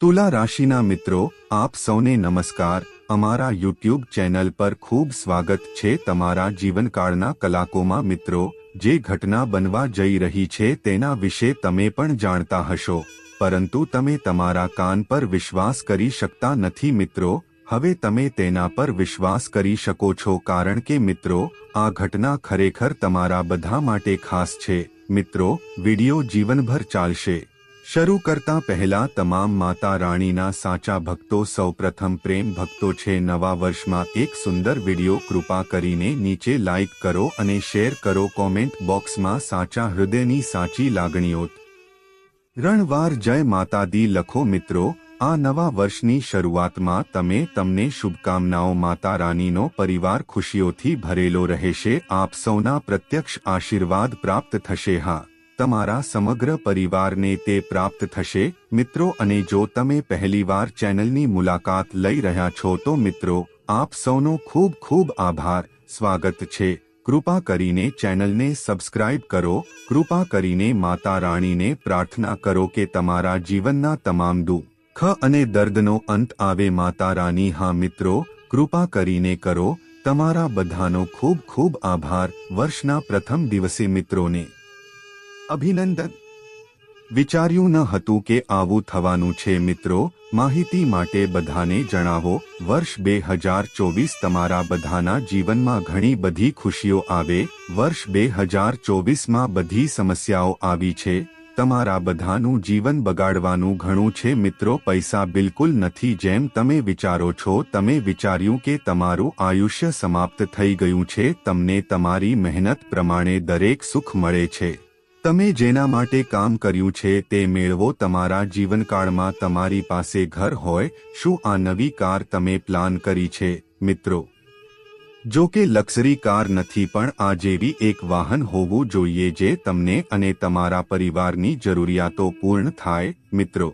તુલા રાશિના મિત્રો, આપ સૌને નમસ્કાર. અમારા યુટ્યુબ ચેનલ પર ખૂબ સ્વાગત છે તમારા જીવનકાળના કલાકોમાં મિત્રો. જે ઘટના બનવા જઈ રહી છે તેના વિશે તમે પણ જાણતા હશો. પરંતુ તમે તમારા કાન પર વિશ્વાસ કરી શકતા નથી મિત્રો. હવે તમે તેના પર વિશ્વાસ કરી શકો છો કારણ કે મિત્રો, આ ઘટના ખરેખર તમારા બધા માટે ખાસ છે. મિત્રો, વિડિયો જીવનભર ચાલશે. શરૂ કરતા પહેલા તમામ માતા રાણીના સાચા ભક્તો સૌપ્રથમ પ્રેમ ભક્તો છે. નવા વર્ષમાં એક સુંદર વિડિયો કૃપા કરીને નીચે લાઇક કરો અને શેર કરો. કોમેન્ટ બોક્સમાં સાચા હૃદયની સાચી લાગણીઓ. રણવાર જય માતાદી લખો મિત્રો, આ નવા વર્ષની શરૂઆતમાં તમે તમને શુભકામનાઓ માતા રાણીનો પરિવાર ખુશીઓથી ભરેલો રહેશે. આપ સૌના પ્રત્યક્ષ આશીર્વાદ પ્રાપ્ત થશે. હા. તમારા સમગ્ર પરિવારને તે પ્રાપ્ત થશે. મિત્રો અને જો તમે પહેલીવાર ચેનલની મુલાકાત લઈ રહ્યા છો તો મિત્રો, આપ સૌનો ખૂબ ખૂબ આભાર. સ્વાગત છે. કૃપા કરીને ચેનલને સબસ્ક્રાઇબ કરો. કૃપા કરીને માતા રાણીને પ્રાર્થના કરો કે તમારા જીવનના તમામ દુઃખ અને દર્દનો અંત આવે. માતા રાણી, હા મિત્રો, કૃપા કરીને કરો. તમારા બધાનો ખૂબ ખૂબ આભાર. વર્ષના પ્રથમ દિવસે મિત્રોને અભિનંદન. વિચાર્યું ન હતું કે આવું થવાનું છે, મિત્રો. માહિતી માટે બધાને જણાવો, વર્ષ બે હજાર ચોવીસ તમારા બધાના જીવનમાં ઘણી બધી ખુશીઓ આવે. વર્ષ બે હજાર ચોવીસમાં બધી સમસ્યાઓ આવી છે. તમારા બધાનું જીવન બગાડવાનું ઘણું છે, મિત્રો. પૈસા બિલકુલ નથી, જેમ તમે વિચારો છો. તમે વિચાર્યું કે તમારું આયુષ્ય સમાપ્ત થઈ ગયું છે. તમને તમારી મહેનત પ્રમાણે દરેક સુખ મળે છે. તમે જેના માટે કામ કર્યું છે તે મેળવો તમારા જીવનકાળમાં તમારી પાસે ઘર હોય, શું આ નવી કાર તમે પ્લાન કરી છે, મિત્રો? જો કે લક્ઝરી કાર નથી પણ આ જેવી એક વાહન હોવું જોઈએ જે તમને અને તમારા પરિવારની જરૂરિયાતો પૂર્ણ થાય, મિત્રો.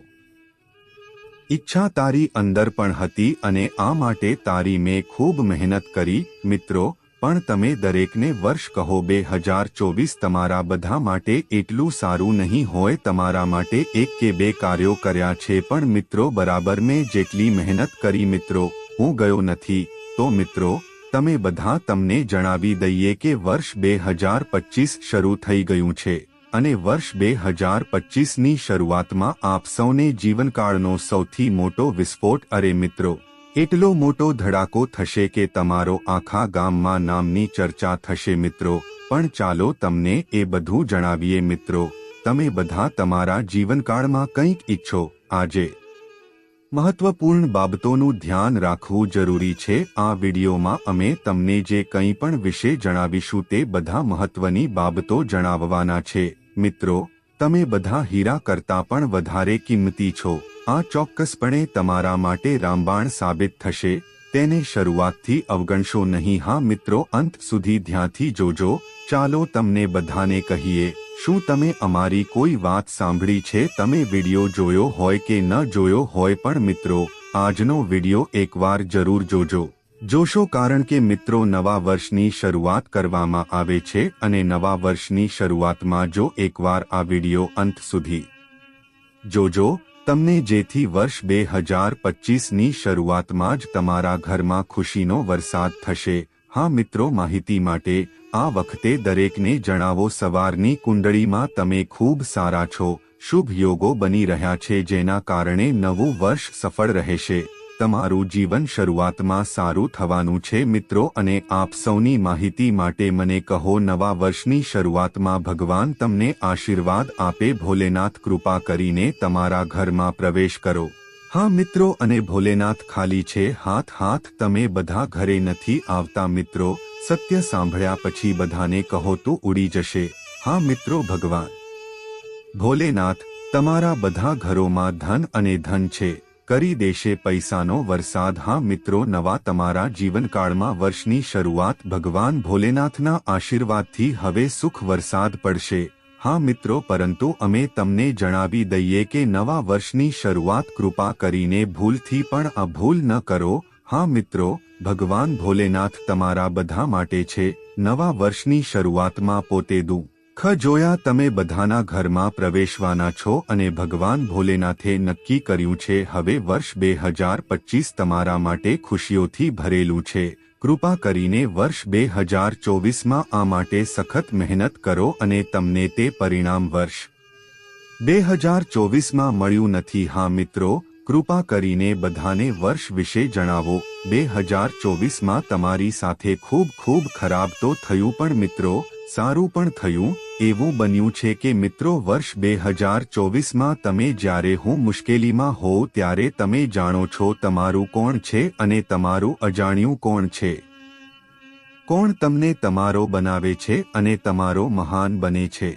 ઈચ્છા તારી અંદર પણ હતી અને આ માટે તારી મેં ખૂબ મહેનત કરી, મિત્રો. પણ તમે દરેકને વર્ષ કહો બે હજાર ચોવીસ તમારા બધા માટે એટલું સારું નહીં હોય તમારા માટે એક કે બે કાર્યો કર્યા છે પણ મિત્રો બરાબર મેં જેટલી મહેનત કરી મિત્રો, હું ગયો નથી. તો મિત્રો, તમે બધા તમને જણાવી દઈએ કે વર્ષ બે હજાર પચીસ શરૂ થઈ ગયું છે અને વર્ષ બે હજાર પચીસની શરૂઆતમાં આપ સૌને જીવનકાળનો સૌથી મોટો વિસ્ફોટ. અરે મિત્રો એટલો મોટો ધડાકો થશે કે તમારો આખા ગામમાં નામની ચર્ચા થશે મિત્રો, પણ ચાલો તમને એ બધું જણાવીએ મિત્રો, તમે બધા તમારા જીવનકાળમાં કંઈક ઈચ્છો, આજે. મહત્વપૂર્ણ બાબતોનું ધ્યાન રાખવું જરૂરી છે, આ વિડીયોમાં અમે તમને જે કંઈ પણ વિશે જણાવીશું તે બધા મહત્વની બાબતો જણાવવાના છે, મિત્રો, તમે બધા હીરા કરતાં પણ વધારે કિંમતી છો. આ ચોક્કસપણે તમારા માટે રામબાણ સાબિત થશે. તેને શરૂઆતથી અવગણશો નહીં. હા, મિત્રો, અંત સુધી ધ્યાનથી જોજો. ચાલો તમને બધાને કહીએ, શું તમે અમારી કોઈ વાત સાંભળી છે? તમે વિડિયો જોયો હોય કે ન જોયો હોય પણ મિત્રો, આજનો વિડિયો એકવાર જરૂર જોજો. જોશો કારણ કે મિત્રો, નવા વર્ષની શરૂઆત કરવામાં આવે છે અને નવા વર્ષની શરૂઆતમાં જો એકવાર આ વિડિયો અંત સુધી જોજો તમને જેથી વર્ષ બે હજાર પચીસની શરૂઆતમાં જ તમારા ઘરમાં ખુશીનો વરસાદ થશે. હા મિત્રો, માહિતી માટે આ વખતે દરેકને જણાવો, સવારની કુંડળીમાં તમે ખૂબ સારા છો. શુભ યોગો બની રહ્યા છે, જેના કારણે નવું વર્ષ સફળ રહેશે. તમારું જીવન શરૂઆતમાં સારું થવાનું છે મિત્રો અને આપ સૌની માહિતી માટે મને કહો નવા વર્ષની શરૂઆતમાં ભગવાન તમને આશીર્વાદ આપે ભોલેનાથ કૃપા કરીને તમારા ઘરમાં પ્રવેશ કરો. હા મિત્રો અને ભોલેનાથ ખાલી છે હાથ હાથ તમે બધા ઘરે નથી આવતા મિત્રો, સત્ય સાંભળ્યા પછી બધાને કહો તો ઉડી જશે. હા મિત્રો ભગવાન. ભોલેનાથ, તમારા બધા ઘરોમાં ધન અને ધન છે. કરી દેશે પૈસાનો વરસાદ. હા મિત્રો, નવા તમારા જીવનકાળમાં વર્ષની શરૂઆત ભગવાન ભોલેનાથના આશીર્વાદથી હવે સુખ વરસાદ પડશે. હા મિત્રો, પરંતુ અમે તમને જણાવી દઈએ કે નવા વર્ષની શરૂઆત કૃપા કરીને ભૂલથી પણ આ ભૂલ ન કરો. હા મિત્રો, ભગવાન ભોલેનાથ તમારા બધા માટે છે. નવા વર્ષની શરૂઆતમાં પોતે દું ખ જોયા તમે બધાના ઘરમાં પ્રવેશવાના છો અને ભગવાન ભોલેનાથે નક્કી કર્યું છે, હવે વર્ષ બે હજાર પચીસ તમારા માટે ખુશીઓથી ભરેલું છે. કૃપા કરીને વર્ષ બે હજાર ચોવીસમાં આ માટે સખત મહેનત કરો અને તમને તે પરિણામ વર્ષ બે હજાર ચોવીસમાં મળ્યું નથી. હા મિત્રો, કૃપા કરીને બધાને વર્ષ વિશે જણાવો. બે હજાર ચોવીસમાં તમારી સાથે ખૂબ ખૂબ ખરાબ તો થયું પણ મિત્રો સારું પણ થયું, એવું બન્યું છે કે મિત્રો વર્ષ બે હજાર ચોવીસમાં તમે જ્યારે હું મુશ્કેલીમાં હોઉં ત્યારે તમે જાણો છો તમારું કોણ છે અને તમારું અજાણ્યું કોણ છે. કોણ તમને તમારો બનાવે છે અને તમારો મહાન બને છે.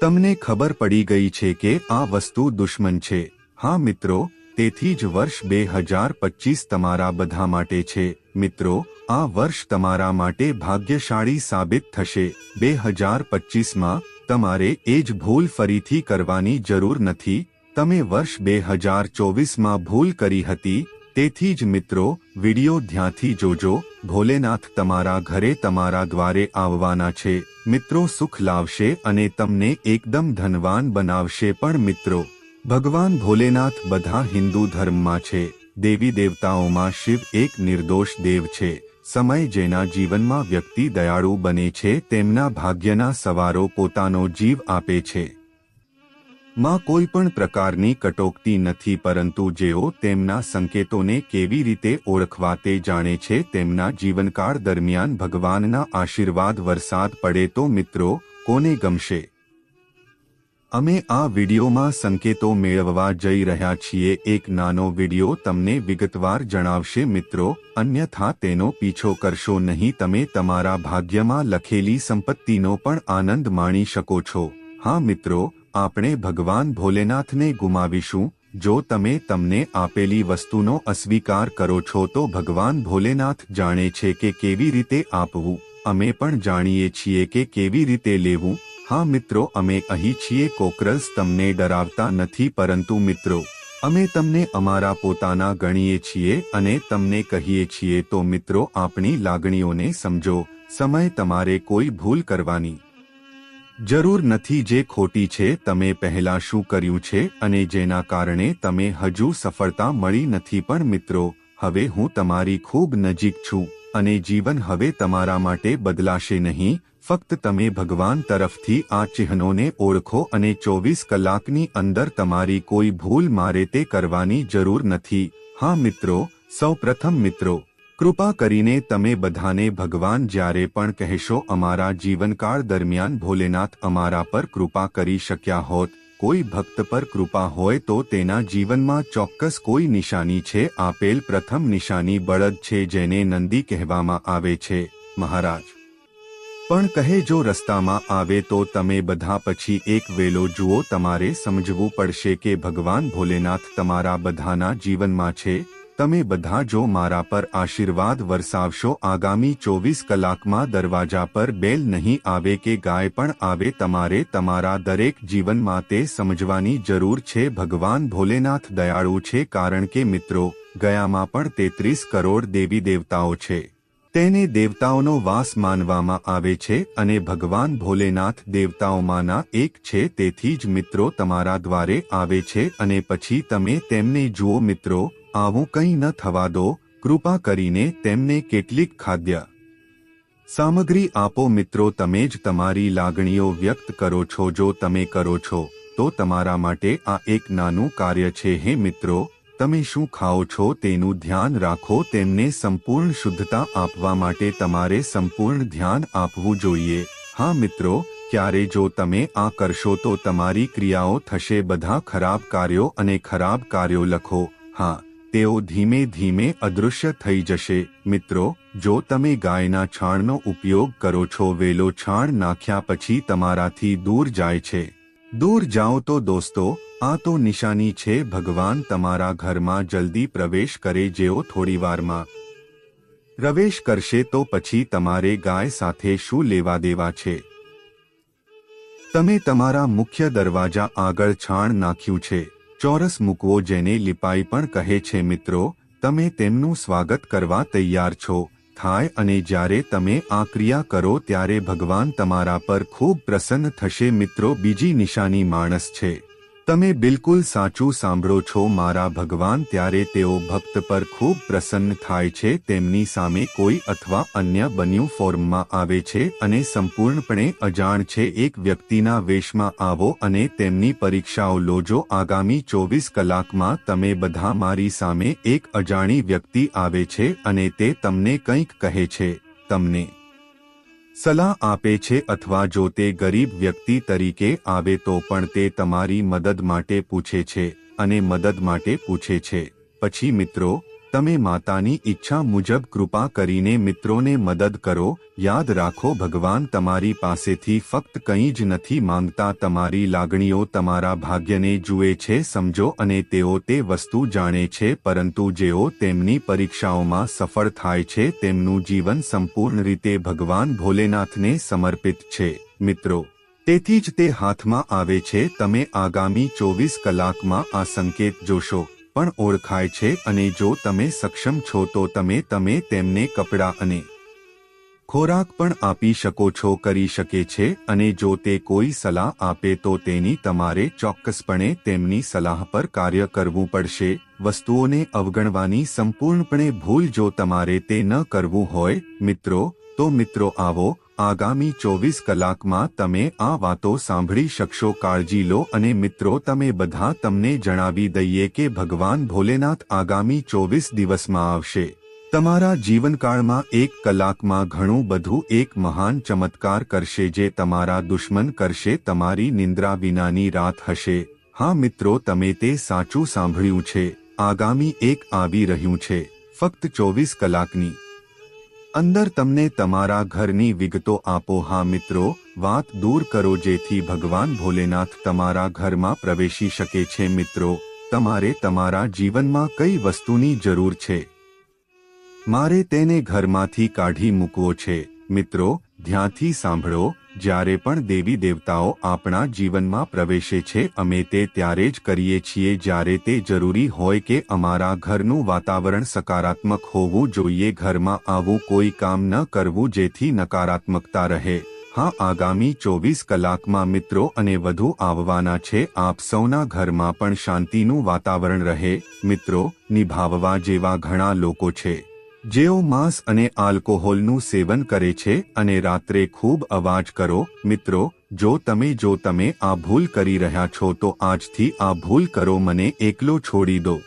તમને ખબર પડી ગઈ છે કે આ વસ્તુ દુશ્મન છે. હા મિત્રો તેથી જ વર્ષ બે હજાર પચીસ તમારા બધા માટે છે. મિત્રો, આ વર્ષ તમારા માટે ભાગ્યશાળી સાબિત થશે. બે હજાર પચીસમાં તમારે એ જ ભૂલ ફરીથી કરવાની જરૂર નથી. તમે વર્ષ બે હજાર ચોવીસમાં ભૂલ કરી હતી. તેથી જ મિત્રો, વિડિયો ધ્યાનથી જોજો. ભોલેનાથ તમારા ઘરે તમારા દ્વારે આવવાના છે. મિત્રો, સુખ લાવશે અને તમને એકદમ ધનવાન બનાવશે પણ મિત્રો. ભગવાન ભોલેનાથ બધા હિન્દુ ધર્મમાં છે, દેવી દેવતાઓમાં શિવ એક નિર્દોષ દેવ છે, સમય જેના જીવનમાં વ્યક્તિ દયાળુ બને છે, તેમના ભાગ્યના સવારો પોતાનો જીવ આપે છે. માં કોઈ પણ પ્રકારની કટોકટી નથી, પરંતુ જેઓ તેમના સંકેતોને કેવી રીતે ઓળખવા તે જાણે છે, તેમના જીવનકાળ દરમિયાન ભગવાનના આશીર્વાદ વરસાદ પડે તો મિત્રો, કોને ગમશે? અમે આ વિડીયોમાં સંકેતો મેળવવા જઈ રહ્યા છીએ. એક નાનો વીડિયો તમને વિગતવાર જણાવશે, મિત્રો, અન્યથા તેનો પીછો કરશો નહીં. તમે તમારા ભાગ્યમાં લખેલી સંપત્તિનો પણ આનંદ માણી શકો છો. હા, મિત્રો, આપણે ભગવાન ભોલેનાથને ગુમાવીશું. જો તમે તમને આપેલી વસ્તુનો અસ્વીકાર કરો છો, તો ભગવાન ભોલેનાથ જાણે છે કે કેવી રીતે આપવું. અમે પણ જાણીએ છીએ કે કેવી રીતે લેવું. હા મિત્રો, અમે અહીં છીએ. કોકરલ્સ તમને ડરાવતા નથી, પરંતુ મિત્રો, અમે તમને અમારા પોતાના ગણીએ છીએ અને તમને કહીએ છીએ. તો મિત્રો, આપણી લાગણીઓને સમજો. સમય તમારે કોઈ ભૂલ કરવાની જરૂર નથી. જે ખોટી છે, તમે પહેલા શું કર્યું છે અને જેના કારણે તમે હજુ સફળતા મળી નથી. પણ મિત્રો, હવે હું તમારી ખૂબ નજીક છું અને જીવન હવે તમારા માટે બદલાશે નહીં. ફક્ત તમે ભગવાન તરફથી આ ચિહ્નોને ઓળખો અને ચોવીસ કલાકની અંદર તમારી કોઈ ભૂલ મારે તે કરવાની જરૂર નથી. હા મિત્રો, સૌપ્રથમ મિત્રો, કૃપા કરીને તમે બધાને ભગવાન જ્યારે પણ કહેશો અમારા જીવનકાળ દરમિયાન ભોલેનાથ અમારા પર કૃપા કરી શક્યા હોત. કોઈ ભક્ત પર કૃપા હોય તો તેના જીવનમાં ચોક્કસ કોઈ નિશાની છે. આપેલ પ્રથમ નિશાની બળદ છે જેને નંદી કહેવામાં આવે છે. મહારાજ પણ કહે જો રસ્તામાં આવે તો તમે બધા પછી એક વેલો જુઓ તમારે સમજવું પડશે કે ભગવાન ભોલેનાથ તમારા બધાના જીવનમાં છે. તમે બધા જો મારા પર આશીર્વાદ વરસાવશો, આગામી ચોવીસ કલાકમાં દરવાજા પર બેલ નહીં આવે કે ગાય પણ આવે, તમારે તમારા દરેક જીવનમાં તે સમજવાની જરૂર છે. ભગવાન ભોલેનાથ દયાળુ છે કારણ કે મિત્રો, ગયામાં પણ તેત્રીસ કરોડ દેવી દેવતાઓ છે. તેને દેવતાઓનો વાસ માનવામાં આવે છે અને ભગવાન ભોલેનાથ દેવતાઓમાંના એક છે, તેથી જ મિત્રો તમારા દ્વારે આવે છે અને પછી તમે તેમને જુઓ મિત્રો, આવું કંઈ ન થવા દો, કૃપા કરીને તેમને કેટલીક ખાદ્ય સામગ્રી આપો મિત્રો, તમે જ તમારી લાગણીઓ વ્યક્ત કરો છો, જો તમે કરો છો, તો તમારા માટે આ એક નાનું કાર્ય છે, હે મિત્રો તમે શું ખાઓ છો તેનું ધ્યાન રાખો તેમને સંપૂર્ણ શુદ્ધતા આપવા માટે તમારે સંપૂર્ણ ધ્યાન આપવું જોઈએ. હા મિત્રો, ક્યારે જો તમે આ કરશો તો તમારી ક્રિયાઓ થશે બધા ખરાબ કાર્યો અને ખરાબ કાર્યો લખો. હા, તેઓ ધીમે ધીમે અદૃશ્ય થઈ જશે. મિત્રો, જો તમે ગાયના છાણનો ઉપયોગ કરો છો, વેલો છાણ નાખ્યા પછી તમારાથી દૂર જાય છે. દૂર જાઓ તો દોસ્તો આ તો નિશાની છે ભગવાન તમારા ઘરમાં જલ્દી પ્રવેશ કરે જેઓ થોડીવારમાં પ્રવેશ કરશે તો પછી તમારે ગાય સાથે શું લેવા દેવા છે? તમે તમારા મુખ્ય દરવાજા આગળ છાણ નાખ્યું છે, ચોરસ મૂકવો જેને લિપાઈ પણ કહે છે, મિત્રો, તમે તેમનું સ્વાગત કરવા તૈયાર છો, થાય અને જ્યારે તમે આ ક્રિયા કરો ત્યારે ભગવાન તમારા પર ખૂબ પ્રસન્ન થશે. મિત્રો, બીજી નિશાની માણસ છે. તમે બિલકુલ સાચું સાંભળો છો, મારા ભગવાન, ત્યારે તેઓ ભક્ત પર ખૂબ પ્રસન્ન થાય છે, તેમની સામે કોઈ અથવા અન્ય બન્યું ફોર્મમાં આવે છે અને સંપૂર્ણપણે અજાણ છે, એક વ્યક્તિના વેશમાં આવો અને તેમની પરીક્ષાઓ લોજો, આગામી ચોવીસ કલાકમાં તમે બધા મારી સામે એક અજાણી વ્યક્તિ આવે છે અને તે તમને કંઈક કહે છે, તમને સલાહ આપે છે અથવા જો તે ગરીબ વ્યક્તિ તરીકે આવે તો પણ તે તમારી મદદ માટે પૂછે છે અને મદદ માટે પૂછે છે. પછી મિત્રો તમે માતાની ઈચ્છા મુજબ કૃપા કરીને મિત્રોને મદદ કરો. યાદ રાખો, ભગવાન તમારી પાસેથી ફક્ત કંઈ જ નથી માંગતા. તમારી લાગણીઓ તમારા ભાગ્યને જુએ છે, સમજો અને તેઓ તે વસ્તુ જાણે છે, પરંતુ જેઓ તેમની પરીક્ષાઓમાં સફળ થાય છે, તેમનું જીવન સંપૂર્ણ રીતે ભગવાન ભોલેનાથને સમર્પિત છે. મિત્રો, તેથી જ તે હાથમાં આવે છે. તમે આગામી ચોવીસ કલાકમાં આ સંકેત જોશો. પણ ઓળખાય છે અને જો તમે સક્ષમ છો તો તમે તમે તેમને કપડાં અને ખોરાક પણ આપી શકો છો, કરી શકે છે અને જો તે કોઈ સલાહ આપે તો તેની તમારે ચોક્કસપણે તેમની સલાહ પર કાર્ય કરવું પડશે. વસ્તુઓને અવગણવાની સંપૂર્ણપણે ભૂલ જો તમારે તે ન કરવું હોય, મિત્રો, તો મિત્રો આવો આગામી ચોવીસ કલાકમાં તમે આ વાતો સાંભળી શકશો. કાળજી લો અને મિત્રો, તમે બધા તમને જણાવી દઈએ કે ભગવાન ભોલેનાથ આગામી ચોવીસ દિવસમાં આવશે. તમારા જીવનકાળમાં એક કલાકમાં ઘણું બધું એક મહાન ચમત્કાર કરશે જે તમારા દુશ્મન કરશે, તમારી નિંદ્રા વિનાની રાત હશે. હા મિત્રો, તમે તે સાચું સાંભળ્યું છે. આગામી એક આવી રહ્યું છે. ફક્ત ચોવીસ કલાકની. અંદર તમને તમારા ઘરની વિગતો આપો. હા, મિત્રો, વાત દૂર કરો જેથી ભગવાન ભોલેનાથ તમારા ઘરમાં પ્રવેશી શકે છે. મિત્રો, તમારે તમારા જીવનમાં કઈ વસ્તુની જરૂર છે? મારે તેને ઘરમાંથી કાઢી મૂકવો છે. મિત્રો, ધ્યાનથી સાંભળો. જ્યારે પણ દેવી દેવતાઓ આપણા જીવનમાં પ્રવેશે છે, અમે તે ત્યારે જ કરીએ છીએ જ્યારે તે જરૂરી હોય કે અમારા ઘરનું વાતાવરણ સકારાત્મક હોવું જોઈએ, ઘરમાં આવું કોઈ કામ ન કરવું જેથી નકારાત્મકતા રહે. હા, આગામી ચોવીસ કલાકમાં મિત્રો અને વધુ આવવાના છે, આપ સૌના ઘરમાં પણ શાંતિનું વાતાવરણ રહે. મિત્રો, નિભાવવા જેવા ઘણા લોકો છે. જેઓ માંસ અને આલ્કોહોલનું સેવન કરે છે અને રાત્રે ખૂબ અવાજ કરો, મિત્રો, જો તમે જો તમે આ ભૂલ કરી રહ્યા છો તો આજથી આ ભૂલ કરો, મને એકલો છોડી દો.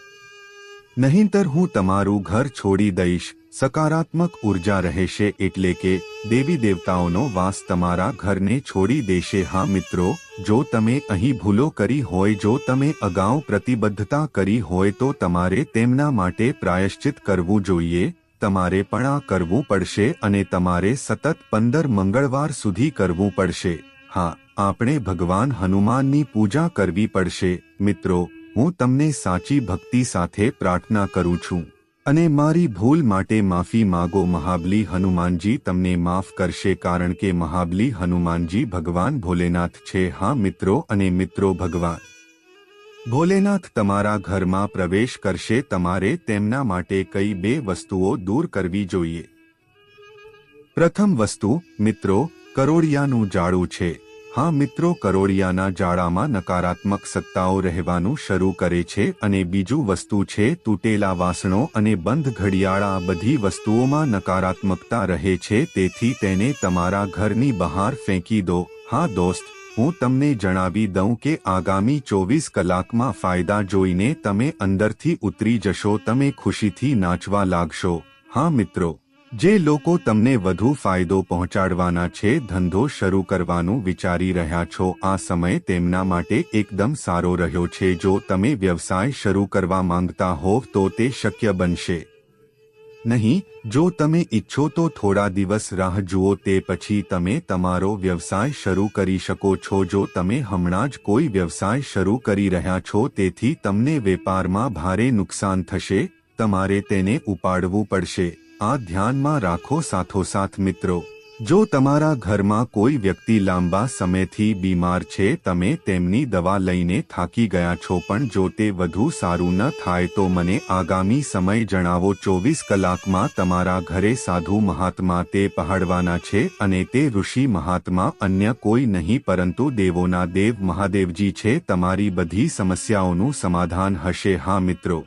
નહીંતર હું તમારું ઘર છોડી દઈશ, સકારાત્મક ઊર્જા રહેશે એટલે કે દેવી દેવતાઓનો વાસ તમારા ઘરને છોડી દેશે. હા, મિત્રો, જો તમે અહીં ભૂલો કરી હોય, જો તમે અગાઉ પ્રતિબદ્ધતા કરી હોય તો તમારે તેમના માટે પ્રાયશ્ચિત કરવું જોઈએ. તમારે પણ આ કરવું પડશે અને તમારે સતત પંદર મંગળવાર સુધી કરવું પડશે. હા, આપણે ભગવાન હનુમાનની પૂજા કરવી પડશે. મિત્રો, હું તમને સાચી ભક્તિ સાથે પ્રાર્થના કરું છું. અને મારી ભૂલ માટે માફી માગો મહાબલી હનુમાનજી, તમને માફ કરશે કારણ કે મહાબલી હનુમાનજી ભગવાન ભોલેનાથ છે. હા મિત્રો અને મિત્રો ભગવાન ભોલેનાથ તમારા ઘરમાં પ્રવેશ કરશે, તમારે તેમના માટે કઈ બે વસ્તુઓ દૂર કરવી જોઈએ. પ્રથમ વસ્તુ, મિત્રો કરોડિયાનું જાળું છે. હા, મિત્રો કરોડિયાના જાળામાં નકારાત્મક સત્તાઓ રહેવાનું શરૂ કરે છે અને બીજું વસ્તુ છે, તૂટેલા વાસણો અને બંધ ઘડિયાળા બધી વસ્તુઓમાં નકારાત્મકતા રહે છે, તેથી તેને તમારા ઘરની બહાર ફેંકી દો. હા, દોસ્ત હું તમને જણાવી દઉં કે આગામી ચોવીસ કલાકમાં ફાયદા જોઈને તમે અંદરથી ઉતરી જશો, તમે ખુશીથી નાચવા લાગશો. હા મિત્રો, જે લોકો તમને વધુ ફાયદો પહોંચાડવાના છે, ધંધો શરૂ કરવાનું વિચારી રહ્યા છો, આ સમય તેમના માટે એકદમ સારો રહ્યો છે. જો તમે વ્યવસાય શરૂ કરવા માંગતા હોવ તો તે શક્ય બનશે. નહીં, જો તમે ઈચ્છો તો થોડા દિવસ રાહ જુઓ, તે પછી તમે તમારો વ્યવસાય શરૂ કરી શકો છો. જો તમે હમણાં જ કોઈ વ્યવસાય શરૂ કરી રહ્યા છો, તેથી તમને વેપારમાં ભારે નુકસાન થશે. તમારે તેને ઉપાડવું પડશે. આ ધ્યાનમાં રાખો સાથોસાથ મિત્રો. જો તમારા ઘરમાં કોઈ વ્યક્તિ લાંબા સમયથી બીમાર છે, તમે તેમની દવા લઈને થાકી ગયા છો, પણ જો તે વધુ સારું ન થાય તો મને આગામી સમય જણાવો. ચોવીસ કલાકમાં તમારા ઘરે સાધુ મહાત્મા તે પહાડવાના છે અને તે ઋષિ મહાત્મા અન્ય કોઈ નહીં, પરંતુ દેવોના દેવ મહાદેવજી છે. તમારી બધી સમસ્યાઓનું સમાધાન હશે. હા મિત્રો.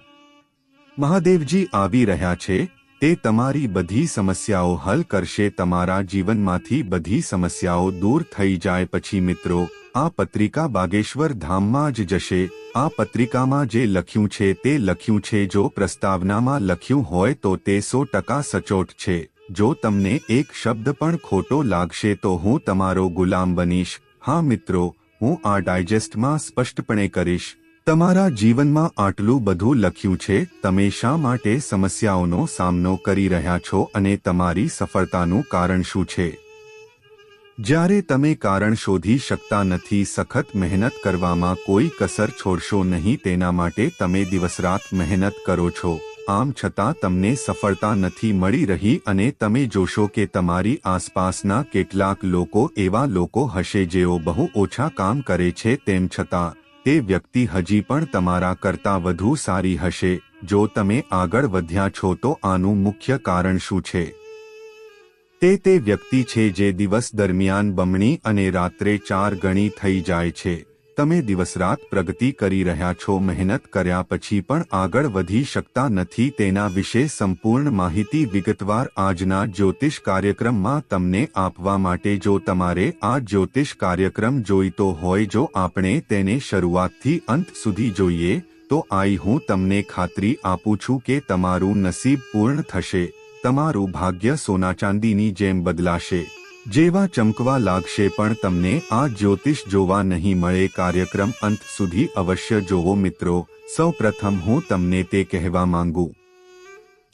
મહાદેવજી આવી રહ્યા છે. તે તમારી બધી સમસ્યાઓ હલ કરશે, તમારા જીવનમાંથી બધી સમસ્યાઓ દૂર થઈ જાય. પછી મિત્રો, આ પત્રિકા બાગેશ્વર ધામમાં જ જશે. આ પત્રિકામાં જે લખ્યું છે તે લખ્યું છે, જો પ્રસ્તાવનામાં લખ્યું હોય તો તે સો ટકા સચોટ છે. જો તમને એક શબ્દ પણ ખોટો લાગશે તો હું તમારો ગુલામ બનીશ. હા મિત્રો, હું આ ડાયજેસ્ટમાં સ્પષ્ટપણે કરીશ. તમારા જીવનમાં આટલું બધું લખ્યું છે, તમે શા માટે સમસ્યાઓનો સામનો કરી રહ્યા છો અને તમારી સફળતાનું કારણ શું છે? જ્યારે તમે કારણ શોધી શકતા નથી, સખત મહેનત કરવામાં કોઈ કસર છોડશો નહીં, તેના માટે તમે દિવસરાત મહેનત કરો છો. આમ છતાં તમને સફળતા નથી મળી રહી અને તમે જોશો કે તમારી આસપાસના કેટલાક લોકો એવા લોકો હશે જેઓ બહુ ઓછા કામ કરે છે, તેમ છતાં તે વ્યક્તિ હજી પણ તમારા કરતાં વધુ સારી હશે, જો તમે આગળ વધ્યા છો તો આનું મુખ્ય કારણ શું છે? તે તે વ્યક્તિ છે જે દિવસ દરમિયાન બમણી અને રાત્રે ચાર ગણી થઈ જાય છે. તમે દિવસરાત પ્રગતિ કરી રહ્યા છો, મહેનત કર્યા પછી પણ આગળ વધી શકતા નથી, તેના વિશે સંપૂર્ણ માહિતી વિગતવાર આજના જ્યોતિષ કાર્યક્રમમાં તમને આપવા માટે જો તમારે આ જ્યોતિષ કાર્યક્રમ જોઈતો હોય, જો આપણે તેને શરૂઆતથી અંત સુધી જોઈએ, તો આઈ હું તમને ખાતરી આપું છું કે તમારું નસીબ પૂર્ણ થશે, તમારું ભાગ્ય સોના ચાંદીની જેમ બદલાશે. જેવા ચમકવા લાગશે પણ તમને આ જ્યોતિષ જોવા નહીં મળે કાર્યક્રમ અંત સુધી અવશ્ય જોવો મિત્રો. સૌ પ્રથમ હું તમને તે કહેવા માંગુ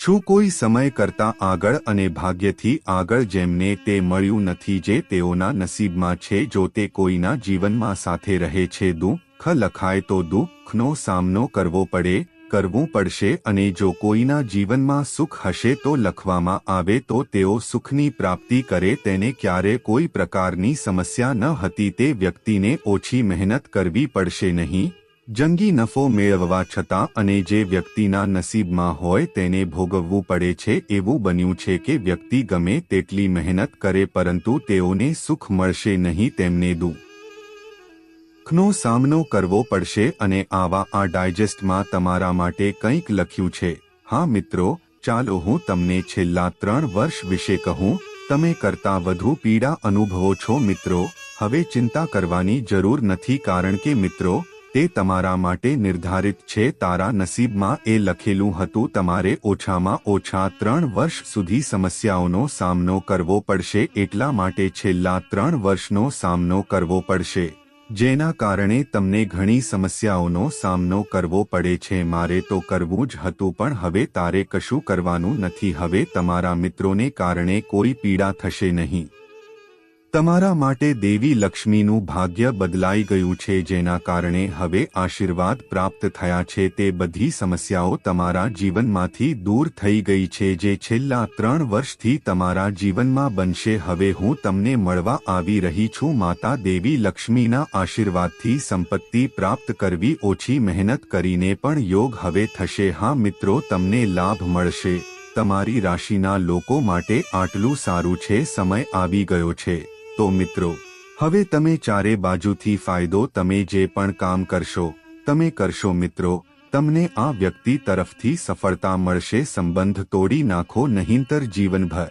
છું, કોઈ સમય કરતા આગળ અને ભાગ્યથી આગળ જેમને તે મળ્યું નથી જે તેઓના નસીબમાં છે, જો તે કોઈના જીવનમાં સાથે રહે છે, દુઃખ લખાય તો દુઃખનો સામનો કરવો પડે કરવું પડશે અને જો કોઈના જીવનમાં સુખ હશે તો લખવામાં આવે તો તેઓ સુખની પ્રાપ્તિ કરે તેને ક્યારે કોઈ પ્રકારની સમસ્યા ન હતી તે વ્યક્તિને ઓછી મહેનત કરવી પડશે નહીં. જંગી નફો મેળવવા છતાં અને જે વ્યક્તિના નસીબમાં હોય તેને ભોગવવું પડે છે એવું બન્યું છે કે વ્યક્તિ ગમે તેટલી મહેનત કરે પરંતુ તેઓને સુખ મળશે નહીં તેમને દુઃખ નો સામનો કરવો પડશે અને આવા આ ડાયજેસ્ટમાં તમારા માટે કંઈક લખ્યું છે. હા મિત્રો, ચાલો હું તમને છેલ્લા ત્રણ વર્ષ વિશે કહું. તમે કરતા વધુ પીડા અનુભવો છો મિત્રો. હવે ચિંતા કરવાની જરૂર નથી કારણ કે મિત્રો, તે તમારા માટે નિર્ધારિત છે. તારા નસીબમાં એ લખેલું હતું, તમારે ઓછામાં ઓછા ત્રણ વર્ષ સુધી સમસ્યાઓનો સામનો કરવો પડશે. એટલા માટે છેલ્લા ત્રણ વર્ષનો સામનો કરવો પડશે. જેના કારણે તમને ઘણી સમસ્યાઓનો સામનો કરવો પડે છે. મારે તો કરવું જ હતું, પણ હવે તારે કશું કરવાનું નથી. હવે તમારા મિત્રોને કારણે કોઈ પીડા થશે નહીં. તમારા માટે દેવી લક્ષ્મીનું ભાગ્ય બદલાઈ ગયું છે જેના કારણે હવે આશીર્વાદ પ્રાપ્ત થયા છે તે બધી સમસ્યાઓ તમારા જીવનમાંથી દૂર થઈ ગઈ છે જે છેલ્લા ત્રણ વર્ષથી તમારા જીવનમાં બનશે. હવે હું તમને મળવા આવી રહી છું. માતા દેવી લક્ષ્મીના આશીર્વાદથી સંપત્તિ પ્રાપ્ત કરવી ઓછી મહેનત કરીને પણ યોગ હવે થશે. હા મિત્રો, તમને લાભ મળશે. તમારી રાશિના લોકો માટે આટલું સારું છે. સમય આવી ગયો છે. તો મિત્રો, હવે તમે ચારે બાજુથી ફાયદો તમે જે પણ કામ કરશો, તમે કરશો મિત્રો, તમને આ વ્યક્તિ તરફથી સફળતા મળશે, સંબંધ તોડી નાખો નહીંતર જીવનભર.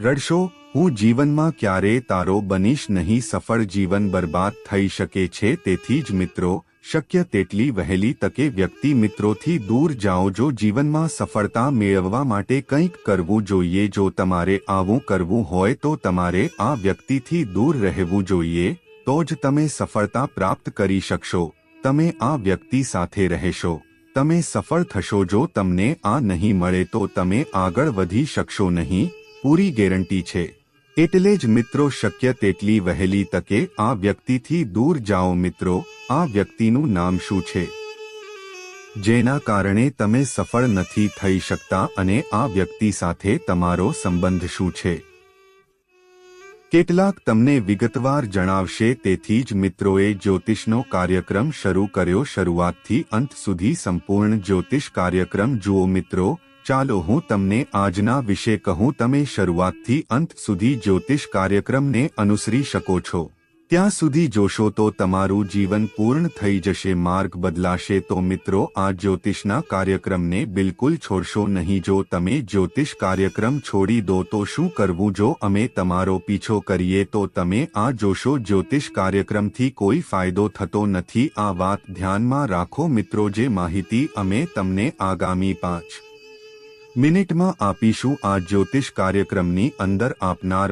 રડશો, હું જીવનમાં ક્યારેય તારો બનીશ નહીં, સફળ જીવન બરબાદ થઈ શકે છે, તેથી જ મિત્રો શક્ય તેટલી વહેલી તકે વ્યક્તિ મિત્રોથી દૂર જાઓ જો જીવનમાં સફળતા મેળવવા માટે કંઈક કરવું જોઈએ. જો તમારે આવું કરવું હોય તો તમારે આ વ્યક્તિથી દૂર રહેવું જોઈએ, તો જ તમે સફળતા પ્રાપ્ત કરી શકશો. તમે આ વ્યક્તિ સાથે રહેશો. તમે સફળ થશો જો તમને આ નહીં મળે તો તમે આગળ વધી શકશો નહીં. પૂરી ગેરંટી છે. એટલે જ મિત્રો શક્ય તેટલી વહેલી તકે આ વ્યક્તિથી દૂર જાઓ મિત્રો, આ વ્યક્તિનું નામ શું છે? જેના કારણે તમે સફળ નથી થઈ શકતા અને આ વ્યક્તિ સાથે તમારો સંબંધ શું છે? કેટલાક તમને વિગતવાર જણાવશે, તેથી જ મિત્રોએ જ્યોતિષનો કાર્યક્રમ શરૂ કર્યો, શરૂઆતથી અંત સુધી સંપૂર્ણ જ્યોતિષ કાર્યક્રમ જુઓ મિત્રો ચાલો હું તમને આજના વિશે કહું. તમે શરૂઆતથી અંત સુધી જ્યોતિષ કાર્યક્રમને અનુસરી શકો છો. ત્યાં સુધી જોશો તો તમારું જીવન પૂર્ણ થઈ જશે. માર્ગ બદલાશે તો મિત્રો, આ જ્યોતિષના કાર્યક્રમને બિલકુલ છોડશો નહીં. જો તમે જ્યોતિષ કાર્યક્રમ છોડી દો તો શું કરવું? જો અમે તમારો પીછો કરીએ તો તમે આ જોશો. જ્યોતિષ કાર્યક્રમથી કોઈ ફાયદો થતો નથી. આ વાત ધ્યાનમાં રાખો મિત્રો. જે માહિતી અમે તમને આગામી પાંચ મિનિટમાં આપીશું આ જ્યોતિષ કાર્યક્રમની અંદર આપનાર